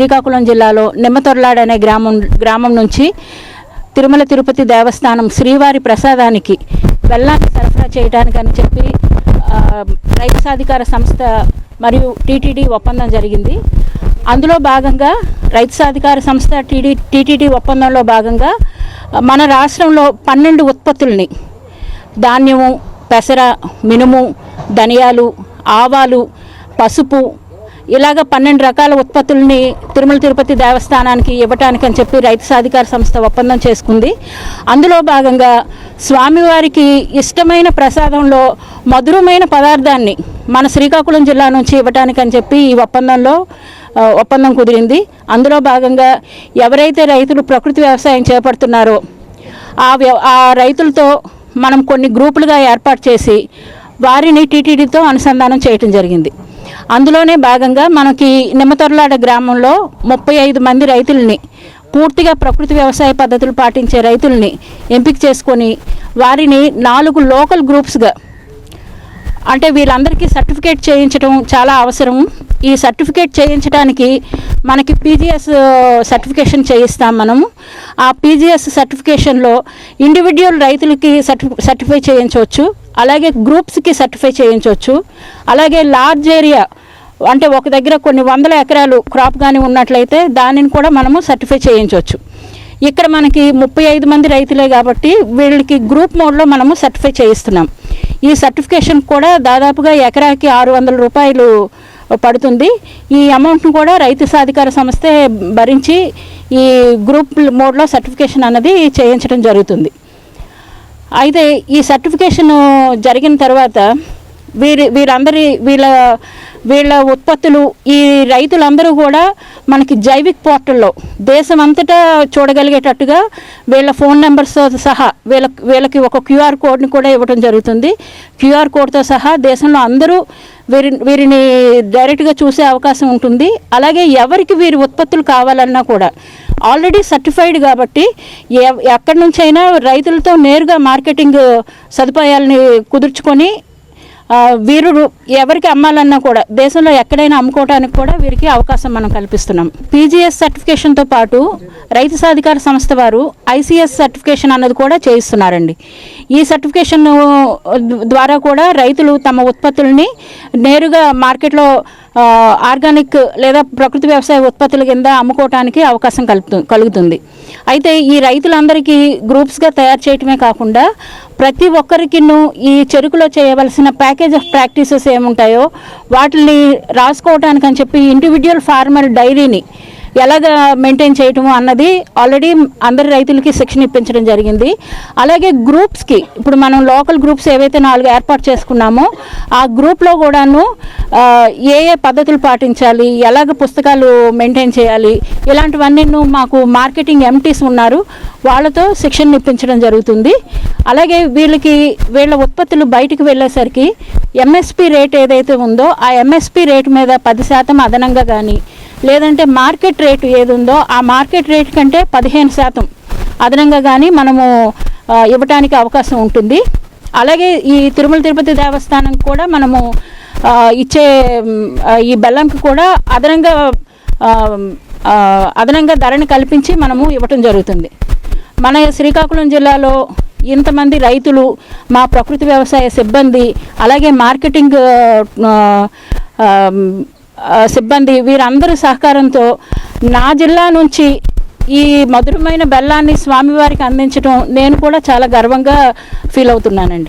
శ్రీకాకుళం జిల్లాలో నిమ్మతొరలాడ్ అనే గ్రామం గ్రామం నుంచి తిరుమల తిరుపతి దేవస్థానం శ్రీవారి ప్రసాదానికి బెల్లాన్ని సరఫరా చేయడానికి అని చెప్పి ఆ, రైతు సాధికార సంస్థ మరియు టీటీడీ ఒప్పందం జరిగింది. అందులో భాగంగా రైతు సాధికార సంస్థ టీడీ టీటీడీ ఒప్పందంలో భాగంగా మన రాష్ట్రంలో పన్నెండు ఉత్పత్తుల్ని ధాన్యము పెసర మినుము ధనియాలు ఆవాలు పసుపు ఇలాగ పన్నెండు రకాల ఉత్పత్తుల్ని తిరుమల తిరుపతి దేవస్థానానికి ఇవ్వటానికి అని చెప్పి రైతు సాధికార సంస్థ ఒప్పందం చేసుకుంది. అందులో భాగంగా స్వామివారికి ఇష్టమైన ప్రసాదంలో మధురమైన పదార్థాన్ని మన శ్రీకాకుళం జిల్లా నుంచి ఇవ్వటానికి అని చెప్పి ఈ ఒప్పందంలో ఒప్పందం కుదిరింది. అందులో భాగంగా ఎవరైతే రైతులు ప్రకృతి వ్యవసాయం చేపడుతున్నారో ఆ వ్య- ఆ రైతులతో మనం కొన్ని గ్రూపులుగా ఏర్పాటు చేసి వారిని టీటీడీతో అనుసంధానం చేయటం జరిగింది. అందులోనే భాగంగా మనకి నిమ్మతొరలాడ గ్రామంలో ముప్పై ఐదు మంది రైతుల్ని పూర్తిగా ప్రకృతి వ్యవసాయ పద్ధతులు పాటించే రైతుల్ని ఎంపిక చేసుకొని వారిని నాలుగు లోకల్ గ్రూప్స్గా అంటే వీళ్ళందరికీ సర్టిఫికేట్ చేయించడం చాలా అవసరం. ఈ సర్టిఫికేట్ చేయించడానికి మనకి పీజీఎస్ సర్టిఫికేషన్ చేయిస్తాం మనము. ఆ పీజీఎస్ సర్టిఫికేషన్లో ఇండివిజువల్ రైతులకి సర్టిఫై చేయించవచ్చు. అలాగే గ్రూప్స్కి సర్టిఫై చేయించవచ్చు. అలాగే లార్జ్ ఏరియా అంటే ఒక దగ్గర కొన్ని వందల ఎకరాలు క్రాప్ కానీ ఉన్నట్లయితే దానిని కూడా మనము సర్టిఫై చేయించవచ్చు. ఇక్కడ మనకి ముప్పై ఐదు మంది రైతులే కాబట్టి వీళ్ళకి గ్రూప్ మోడ్లో మనము సర్టిఫై చేయిస్తున్నాం. ఈ సర్టిఫికేషన్ కూడా దాదాపుగా ఎకరాకి ఆరు వందల రూపాయలు పడుతుంది. ఈ అమౌంట్ను కూడా రైతు సాధికార సంస్థే భరించి ఈ గ్రూప్ మోడ్లో సర్టిఫికేషన్ అన్నది చేయించడం జరుగుతుంది. అయితే ఈ సర్టిఫికేషన్ జరిగిన తర్వాత వీరి వీరందరి వీళ్ళ వీళ్ళ ఉత్పత్తులు ఈ రైతులందరూ కూడా మనకి జైవిక్ పోర్టల్లో దేశమంతటా చూడగలిగేటట్టుగా వీళ్ళ ఫోన్ నెంబర్స్తో సహా వీళ్ళ వీళ్ళకి ఒక క్యూఆర్ కోడ్ని కూడా ఇవ్వడం జరుగుతుంది. క్యూఆర్ కోడ్తో సహా దేశంలో అందరూ వీరి వీరిని డైరెక్ట్గా చూసే అవకాశం ఉంటుంది. అలాగే ఎవరికి వీరి ఉత్పత్తులు కావాలన్నా కూడా. ఆల్రెడీ సర్టిఫైడ్ కాబట్టి ఎ- ఎక్కడి నుంచైనా రైతులతో నేరుగా మార్కెటింగ్ సదుపాయాలని కుదుర్చుకొని వీరుడు వీరు ఎవరికి అమ్మాలన్నా కూడా దేశంలో ఎక్కడైనా అమ్ముకోవడానికి కూడా వీరికి అవకాశం మనం కల్పిస్తున్నాం. పీజీఎస్ సర్టిఫికేషన్తో పాటు రైతు సాధికార సంస్థ వారు ఐసీఎస్ సర్టిఫికేషన్ అన్నది కూడా చేయిస్తున్నారండి. ఈ సర్టిఫికేషన్ ద్వారా కూడా రైతులు తమ ఉత్పత్తుల్ని నేరుగా మార్కెట్లో ఆర్గానిక్ లేదా ప్రకృతి వ్యవసాయ ఉత్పత్తుల కింద అమ్ముకోవటానికి అవకాశం కలుపుతు కలుగుతుంది. అయితే ఈ రైతులందరికీ గ్రూప్స్గా తయారు చేయటమే కాకుండా ప్రతి ఒక్కరికిను ఈ చెరుకులో చేయవలసిన ప్యాకేజ్ ఆఫ్ ప్రాక్టీసెస్ ఏముంటాయో వాటిని రాసుకోవటానికి అని చెప్పి ఇండివిజువల్ ఫార్మర్ డైరీని ఎలాగ మెయింటైన్ చేయటము అన్నది ఆల్రెడీ అందరి రైతులకి శిక్షణ ఇప్పించడం జరిగింది. అలాగే గ్రూప్స్కి ఇప్పుడు మనం లోకల్ గ్రూప్స్ ఏవైతే నాలుగు ఏర్పాటు చేసుకున్నామో ఆ గ్రూప్లో కూడాను ఏ ఏ పద్ధతులు పాటించాలి ఎలాగ పుస్తకాలు మెయింటైన్ చేయాలి ఇలాంటివన్నీ మాకు మార్కెటింగ్ ఎంటీస్ ఉన్నారు వాళ్ళతో శిక్షణ ఇప్పించడం జరుగుతుంది. అలాగే వీళ్ళకి వీళ్ళ ఉత్పత్తులు బయటికి వెళ్ళేసరికి ఎంఎస్పి రేట్ ఏదైతే ఉందో ఆ ఎంఎస్పి రేట్ మీద పది శాతం అదనంగా కానీ లేదంటే మార్కెట్ రేటు ఏది ఉందో ఆ మార్కెట్ రేట్ కంటే పదిహేను శాతం అదనంగా కానీ మనము ఇవ్వటానికి అవకాశం ఉంటుంది. అలాగే ఈ తిరుమల తిరుపతి దేవస్థానం కూడా మనము ఇచ్చే ఈ బెల్లంకి కూడా అదనంగా అదనంగా ధరని కల్పించి మనము ఇవ్వటం జరుగుతుంది. మన శ్రీకాకుళం జిల్లాలో ఇంతమంది రైతులు మా ప్రకృతి వ్యవసాయ సిబ్బంది అలాగే మార్కెటింగ్ సిబ్బంది వీరందరి సహకారంతో నా జిల్లా నుంచి ఈ మధురమైన బెల్లాన్ని స్వామివారికి అందించడం నేను కూడా చాలా గర్వంగా ఫీల్ అవుతున్నానండి.